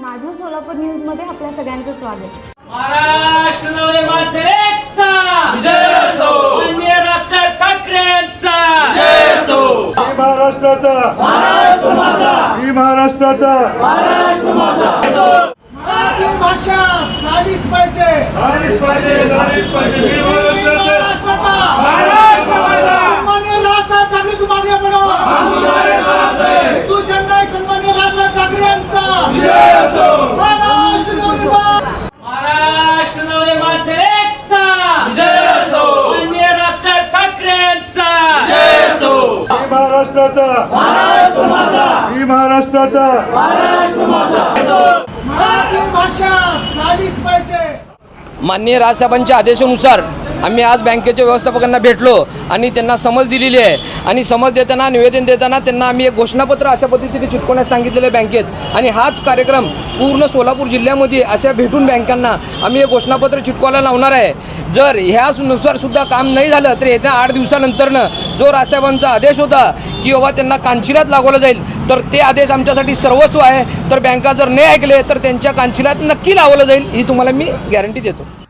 माझं सोलापूर न्यूजमध्ये आपल्या सगळ्यांचं स्वागत. महाराष्ट्र नवरे राजसाहेब ठाकरेंचा ही महाराष्ट्राचा! ही महाराष्ट्राचा! मराठी भाषा झालीच पाहिजे झालीच पाहिजे झालीच पाहिजे ही महाराष्ट्राचा महाराष्ट्राचा सन्मान्य राजसाहेब ठाकरे तू मागे पडो तू जननायक सन्मान्य राजसाहेब ठाकरे यांचा महाराष्ट्र नवनिर्माण महाराष्ट्र नवरे माणसेचा विजय असो माननीय राजसाहेब ठाकरेंचा ही महाराष्ट्राचा. ही महाराष्ट्राचा. मराठी भाषा झालीच पाहिजे. माननीय राजसाहेबांच्या आदेशानुसार आम्ही आज बँकेच्या व्यवस्थापकांना भेटलो आणि त्यांना समज दिलेली आहे. आणि समज देताना निवेदन देताना त्यांना आम्ही एक घोषणापत्र अशा पद्धतीने चिटकवण्यास सांगितलेलं आहे बँकेत. आणि हाच कार्यक्रम पूर्ण सोलापूर जिल्ह्यामध्ये अशा भेटून बँकांना आम्ही हे घोषणापत्र चिटकवायला लावणार आहे. जर ह्यानुसार सुद्धा काम नाही झालं तर येत्या आठ दिवसानंतरनं जो राजसाहेबांचा आदेश होता की बाबा त्यांना कांचिरात लागवलं जाईल तर ते आदेश आमच्यासाठी सर्वस्व आहे. तर बँका जर नाही ऐकले तर त्यांच्या कांचिलात नक्की लावलं जाईल ही तुम्हाला मी गॅरंटी देतो.